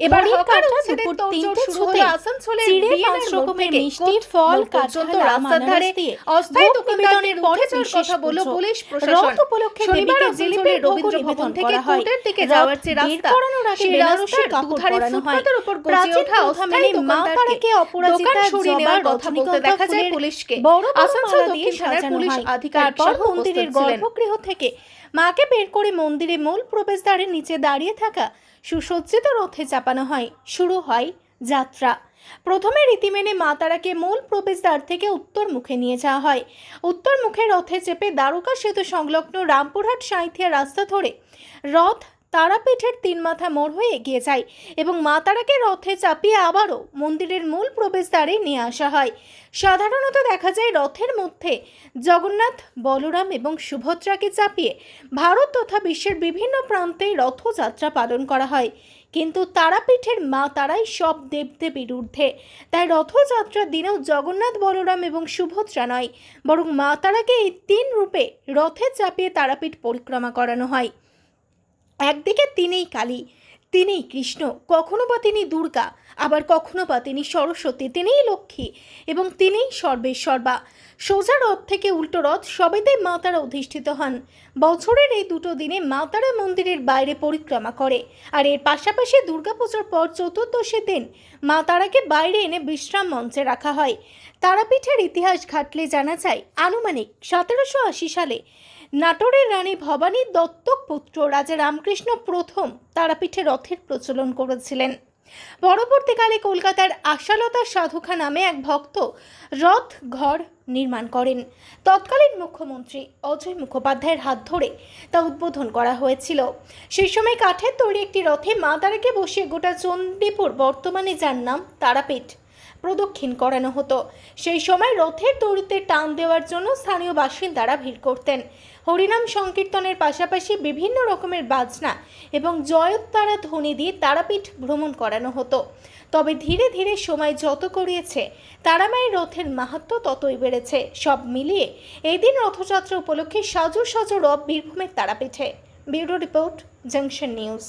এবার হকার দুপুর তিনটে ছুতে চিড়ে পাঁচ রকমের কোর্ট ফল কাঁঠাল রাস্তার ধারে দিয়ে অস্থায়ী ভোগ পরে কথা পুজো। পুলিশ প্রশাসন। রথ উপলক্ষে শনিবার ভোগ রবীন্দ্র ভবন থেকে করা কোর্টের দিকে যাওয়ার যে রাস্তা সেই রাস্তার দুধারে। ফুটপাতের উপর গজিয়ে ওঠা অস্থায়ী দোকানদারকে। অপরাজিতা সরিয়ে নেওয়ার কথা বলতে দেখা যায় পুলিশকে। আসানসোল দক্ষিণ থানার পুলিশ আধিকারিক সহ মন্দিরের গর্ভগৃহ থেকে মাকে বের করে মন্দিরে মূল প্রবেশদ্বারের নিচে দাঁড়িয়ে থাকা সুসজ্জিত রথে চাপানো হয়। শুরু হয় যাত্রা। প্রথমে রীতি মেনে মা তারাকে মূল প্রবেশদ্বার থেকে উত্তর মুখে নিয়ে যাওয়া হয়। উত্তর মুখে রথে চেপে দ্বারকা সেতু সংলগ্ন রামপুরহাট সাঁইথিয়া রাস্তা ধরে রথ তারাপীঠের তিন মাথা মোড় হয়ে এগিয়ে যায় এবং মা তারাকে রথে চাপিয়ে আবারও মন্দিরের মূল প্রবেশদ্বারে নিয়ে আসা হয়। সাধারণত দেখা যায় রথের মধ্যে জগন্নাথ, বলরাম এবং সুভদ্রাকে চাপিয়ে ভারত তথা বিশ্বের বিভিন্ন প্রান্তে রথযাত্রা পালন করা হয়। কিন্তু তারাপীঠের মা তারাই সব দেবদেবীর ঊর্ধ্বে। তাই রথযাত্রার দিনেও জগন্নাথ, বলরাম এবং সুভদ্রা নয়, বরং মা তারাকে এই তিন রূপে রথে চাপিয়ে তারাপীঠ পরিক্রমা করানো হয়। একদিকে তিনিই কালী, তিনিই কৃষ্ণ, কখনো বা তিনি দুর্গা, আবার কখনো বা তিনি সরস্বতী, তিনিই লক্ষ্মী এবং তিনিই সর্বেশ্বর্বা সোজা রথ থেকে উল্টো রথ সবেতেই মা তারা অধিষ্ঠিত হন। বছরের এই দুটো দিনে মা তারা মন্দিরের বাইরে পরিক্রমা করে আর এর পাশাপাশি দুর্গাপুজোর পর চতুর্দশীর দিন মা তারাকে বাইরে এনে বিশ্রাম মঞ্চে রাখা হয়। তারাপীঠের ইতিহাস ঘাটলে জানা যায়, আনুমানিক সতেরোশো আশি সালে নাটোরের রানী ভবানী দত্তক পুত্র রাজা রামকৃষ্ণ প্রথম তারাপীঠে রথের প্রচলন করেছিলেন। পরবর্তীকালে কলকাতার আশালতা সাধুখা নামে এক ভক্ত রথ ঘর নির্মাণ করেন। তৎকালীন মুখ্যমন্ত্রী অজয় মুখোপাধ্যায়ের হাত ধরে তা উদ্বোধন করা হয়েছিল। সেই সময় কাঠের তৈরি একটি রথে মা তারাকে বসিয়ে গোটা চণ্ডীপুর বর্তমানে যার নাম তারাপীঠ প্রদক্ষিণ করানো হতো। সেই সময় রথের দড়িতে টান দেওয়ার জন্য স্থানীয় বাসিন্দারা ভিড় করতেন। হরিনাম সংকীর্তনের পাশাপাশি বিভিন্ন রকমের বাজনা এবং জয়োত্তারা ধ্বনি দিয়ে তারাপীঠ ভ্রমণ করানো হতো। তবে ধীরে ধীরে সময় যত করিয়েছে তারামায়ের রথের মাহাত্ম ততই বেড়েছে। সব মিলিয়ে এই দিন রথযাত্রা উপলক্ষে সাজু সাজু রব বীরভূমের তারাপীঠে। Bureau report, junction news.